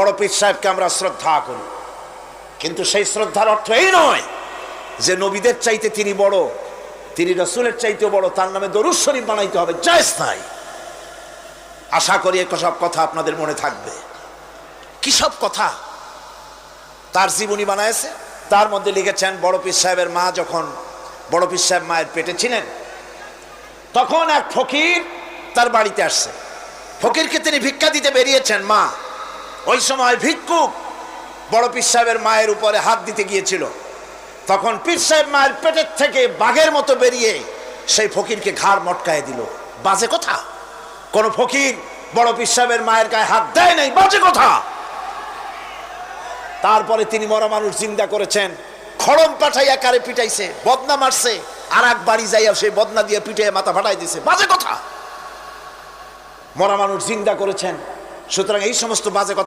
বড় পীর সাহেবকে আমরা শ্রদ্ধা করি। কিন্তু সেই শ্রদ্ধার অর্থ এই নয় যে নবীদের চাইতে তিনি বড়, তিনি রসুলের চাইতেও বড়, তার নামে দরুদ শরীফ বানাইতে হবে, জায়জ নাই। আশা করি সব কথা আপনাদের মনে থাকবে। কি সব কথা? তার জীবনী বানায়ছে তার মধ্যে লিখেছেন, বড় পীর সাহেবের মা যখন, বড় পীর সাহেব মায়ের পেটে ছিলেন, তখন এক ফকির তার বাড়িতে আসছে। ফকিরকে তিনি ভিক্ষা দিতে বেরিয়েছেন, মা। ওই সময় ভিক্ষুক বড় পীর সাহেবের মায়ের উপরে হাত দিতে গিয়েছিল। তখন পীর সাহেব মায়ের পেটের থেকে বাঘের মতো বেরিয়ে সেই ফকিরকে ঘাড় মটকায় দিল। বাজে কথা। কোন ফকির বড় পীর সাহেবের মায়ের গায়ে হাত দেয় নাই, বাজে কথা। তারপরে তিনি মরা মানুষ জিন্দা করেছেন। খড়ম পাঠাইয়া কারে পিটাইছে, বদনা মারছে, আর এক বাড়ি যাইয়া সেই বদনা দিয়ে পিটাইয়া মাথা ফাটাই দিছে। বাজে কথা। মরা মানুষ জিন্দা করেছেন। সুতরাং এই সমস্ত বাজে কথা